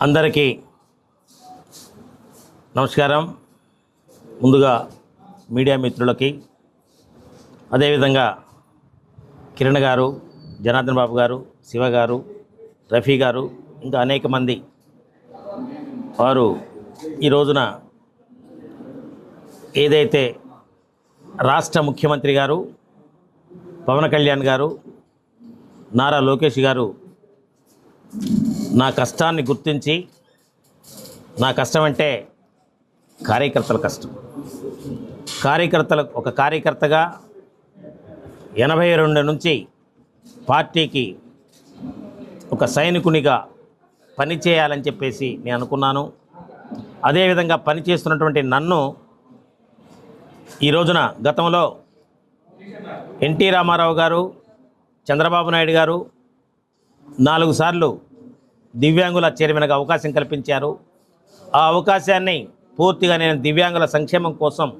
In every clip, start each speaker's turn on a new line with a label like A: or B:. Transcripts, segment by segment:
A: అందరికీ నమస్కారం. ముందుగా మీడియా మిత్రులకి అదేవిధంగా కిరణ్ గారు జనార్దన్ బాబు గారు శివ గారు రఫీ గారు ఇంకా అనేక మంది వారు ఈ రోజున ఏదైతే రాష్ట్ర ముఖ్యమంత్రి గారు పవన్ కళ్యాణ్ గారు నారా లోకేష్ గారు నా కష్టాన్ని గుర్తించి నా కష్టం అంటే కార్యకర్తల కష్టం. కార్యకర్తల ఒక కార్యకర్తగా ఎనభై రెండు నుంచి పార్టీకి ఒక సైనికునిగా పనిచేయాలని చెప్పేసి నేను అనుకున్నాను. అదేవిధంగా పనిచేస్తున్నటువంటి నన్ను ఈ రోజున గతంలో ఎన్టీ రామారావు గారు చంద్రబాబు నాయుడు గారు నాలుగు సార్లు దివ్యాంగుల చైర్మన్గా అవకాశం కల్పించారు. ఆ అవకాశాన్ని పూర్తిగా నేను దివ్యాంగుల సంక్షేమం కోసం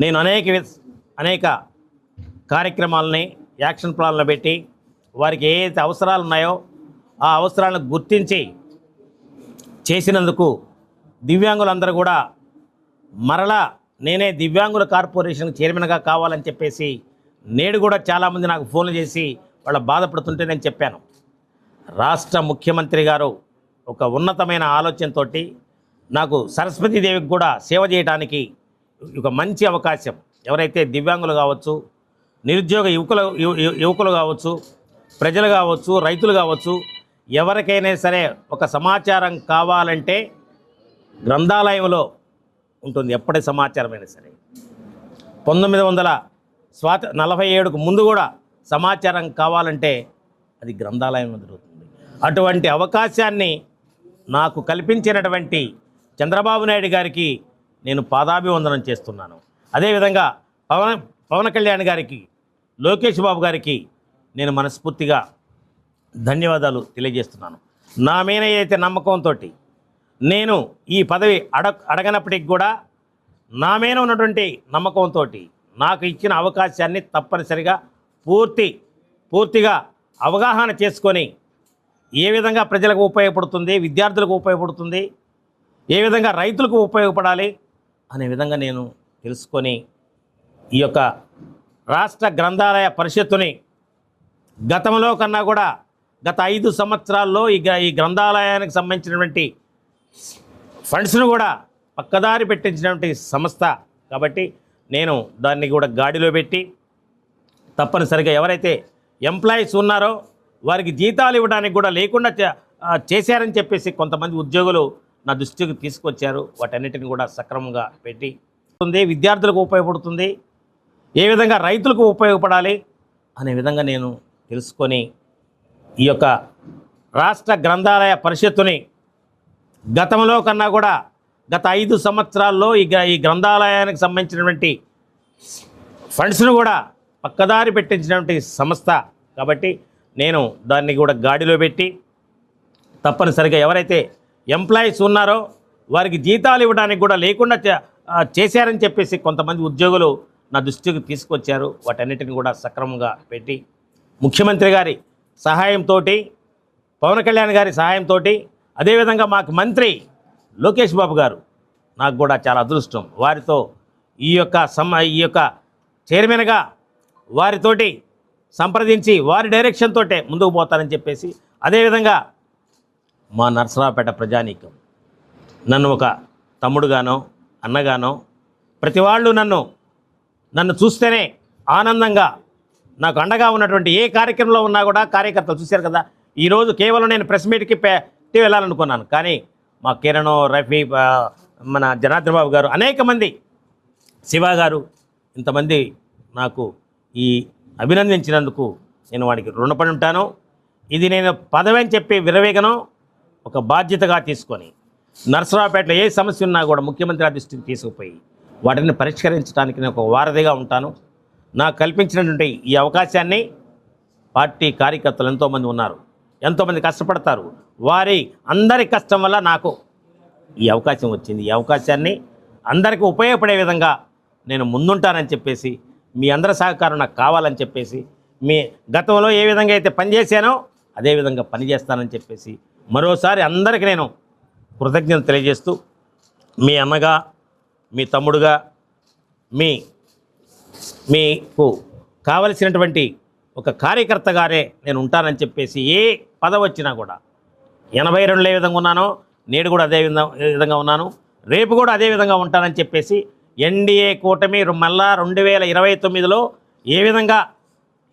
A: నేను అనేక వి- అనేక కార్యక్రమాలని యాక్షన్ ప్లాన్లు పెట్టి వారికి ఏ అవసరాలు ఉన్నాయో ఆ అవసరాలను గుర్తించి చేసినందుకు దివ్యాంగులందరూ కూడా మరలా నేనే దివ్యాంగుల కార్పొరేషన్ చైర్మన్గా కావాలని చెప్పేసి నేడు కూడా చాలామంది నాకు ఫోన్లు చేసి వాళ్ళ బాధపడుతుంటే నేను చెప్పాను. రాష్ట్ర ముఖ్యమంత్రి గారు ఒక ఉన్నతమైన ఆలోచనతో నాకు సరస్వతీదేవికి కూడా సేవ చేయడానికి ఒక మంచి అవకాశం. ఎవరైతే దివ్యాంగులు కావచ్చు నిరుద్యోగ యువకులు యువకులు కావచ్చు ప్రజలు కావచ్చు రైతులు కావచ్చు ఎవరికైనా సరే ఒక సమాచారం కావాలంటే గ్రంథాలయంలో ఉంటుంది. ఎప్పటి సమాచారమైనా సరే. పంతొమ్మిది వందల స్వాత నలభై ఏడుకు ముందు కూడా సమాచారం కావాలంటే అది గ్రంథాలయంలో దొరుకుతుంది అటువంటి అవకాశాన్ని నాకు కల్పించినటువంటి చంద్రబాబు నాయుడు గారికి నేను పాదాభివందనం చేస్తున్నాను. అదేవిధంగా పవన్ పవన్ కళ్యాణ్ గారికి లోకేష్ బాబు గారికి నేను మనస్ఫూర్తిగా ధన్యవాదాలు తెలియజేస్తున్నాను. నా మీద ఏదైతే నమ్మకంతో నేను ఈ పదవి అడ అడగనప్పటికి కూడా నా మీద ఉన్నటువంటి నమ్మకంతో నాకు ఇచ్చిన అవకాశాన్ని తప్పనిసరిగా పూర్తి పూర్తిగా అవగాహన చేసుకొని ఏ విధంగా ప్రజలకు ఉపయోగపడుతుంది విద్యార్థులకు ఉపయోగపడుతుంది ఏ విధంగా రైతులకు ఉపయోగపడాలి అనే విధంగా నేను తెలుసుకొని ఈ యొక్క రాష్ట్ర గ్రంథాలయ పరిషత్తుని గతంలో కన్నా కూడా గత ఐదు సంవత్సరాల్లో ఈ ఈ గ్రంథాలయానికి సంబంధించినటువంటి ఫండ్స్ను కూడా పక్కదారి పెట్టించినటువంటి సంస్థ కాబట్టి నేను దాన్ని కూడా గాడిలో పెట్టి తప్పనిసరిగా ఎవరైతే ఎంప్లాయీస్ ఉన్నారో వారికి జీతాలు ఇవ్వడానికి కూడా లేకుండా చే- చేశారని చెప్పేసి కొంతమంది ఉద్యోగులు నా దృష్టికి తీసుకొచ్చారు. వాటన్నిటిని కూడా సక్రమంగా పెట్టి ఉంది విద్యార్థులకు ఉపయోగపడుతుంది. ఏ విధంగా రైతులకు ఉపయోగపడాలి అనే విధంగా నేను తెలుసుకొని ఈ యొక్క రాష్ట్ర గ్రంథాలయ పరిషత్తుని గతంలో కన్నా కూడా గత ఐదు సంవత్సరాల్లో ఈ గ్ర- ఈ గ్రంథాలయానికి సంబంధించినటువంటి ఫండ్స్ను కూడా పక్కదారి పెట్టించినటువంటి సంస్థ కాబట్టి నేను దాన్ని కూడా గాడిలో పెట్టి తప్పనిసరిగా ఎవరైతే ఎంప్లాయీస్ ఉన్నారో వారికి జీతాలు ఇవ్వడానికి కూడా లేకుండా చే- చేశారని చెప్పేసి కొంతమంది ఉద్యోగులు నా దృష్టికి తీసుకొచ్చారు. వాటన్నిటిని కూడా సక్రమంగా పెట్టి ముఖ్యమంత్రి గారి సహాయంతో పవన్ కళ్యాణ్ గారి సహాయంతో అదేవిధంగా మాకు మంత్రి లోకేష్ బాబు గారు నాకు కూడా చాలా అదృష్టం. వారితో ఈ యొక్క సమ ఈ యొక్క చైర్మన్గా వారితోటి సంప్రదించి వారి డైరెక్షన్ తోటే ముందుకు పోతారని చెప్పేసి అదేవిధంగా మా నర్సరావుపేట ప్రజానీకం. నన్ను ఒక తమ్ముడుగానో అన్నగానో ప్రతి వాళ్ళు నన్ను నన్ను చూస్తేనే ఆనందంగా నాకు అండగా ఉన్నటువంటి ఏ కార్యక్రమంలో ఉన్నా కూడా కార్యకర్తలు చూశారు కదా. ఈరోజు కేవలం నేను ప్రెస్ మీట్కి పెట్టి వెళ్ళాలనుకున్నాను. కానీ మా కిరణ్ రఫీ మన జనార్దన్ బాబు గారు అనేక మంది శివ గారు ఇంతమంది నాకు ఈ అభినందించినందుకు నేను వాడికి రుణపడి ఉంటాను. ఇది నేను పదవి అని చెప్పి విరవేగను ఒక బాధ్యతగా తీసుకొని నర్సరావుపేటలో ఏ సమస్య ఉన్నా కూడా ముఖ్యమంత్రి గారి దృష్టికి తీసుకుపోయి వాటిని పరిష్కరించడానికి నేను ఒక వారధిగా ఉంటాను. నాకు కల్పించినటువంటి ఈ అవకాశాన్ని పార్టీ కార్యకర్తలు ఎంతోమంది ఉన్నారు. ఎంతోమంది కష్టపడతారు. వారి అందరి కష్టం వల్ల నాకు ఈ అవకాశం వచ్చింది. ఈ అవకాశాన్ని అందరికీ ఉపయోగపడే విధంగా నేను ముందుంటానని చెప్పేసి మీ అందరి సహకారం నాకు కావాలని చెప్పేసి మీ గతంలో ఏ విధంగా అయితే పనిచేశానో అదే విధంగా పనిచేస్తానని చెప్పేసి మరోసారి అందరికీ నేను కృతజ్ఞత తెలియజేస్తూ మీ అన్నగా మీ తమ్ముడుగా మీ మీకు కావలసినటువంటి ఒక కార్యకర్తగానే నేను ఉంటానని చెప్పేసి ఏ పదవి వచ్చినా కూడా ఎనభై రెండులో ఏ విధంగా ఉన్నానో నేడు కూడా అదే విధంగా విధంగా ఉన్నాను రేపు కూడా అదే విధంగా ఉంటానని చెప్పేసి ఎన్డీఏ కూటమి మళ్ళా రెండు వేల ఇరవై తొమ్మిదిలో ఏ విధంగా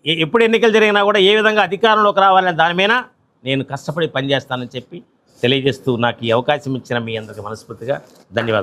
A: ఎప్పుడు ఎన్నికలు జరిగినా కూడా ఏ విధంగా అధికారంలోకి రావాలని దాని మీద నేను కష్టపడి పనిచేస్తానని చెప్పి తెలియజేస్తూ నాకు ఈ అవకాశం ఇచ్చిన మీ అందరికీ మనస్ఫూర్తిగా ధన్యవాదాలు.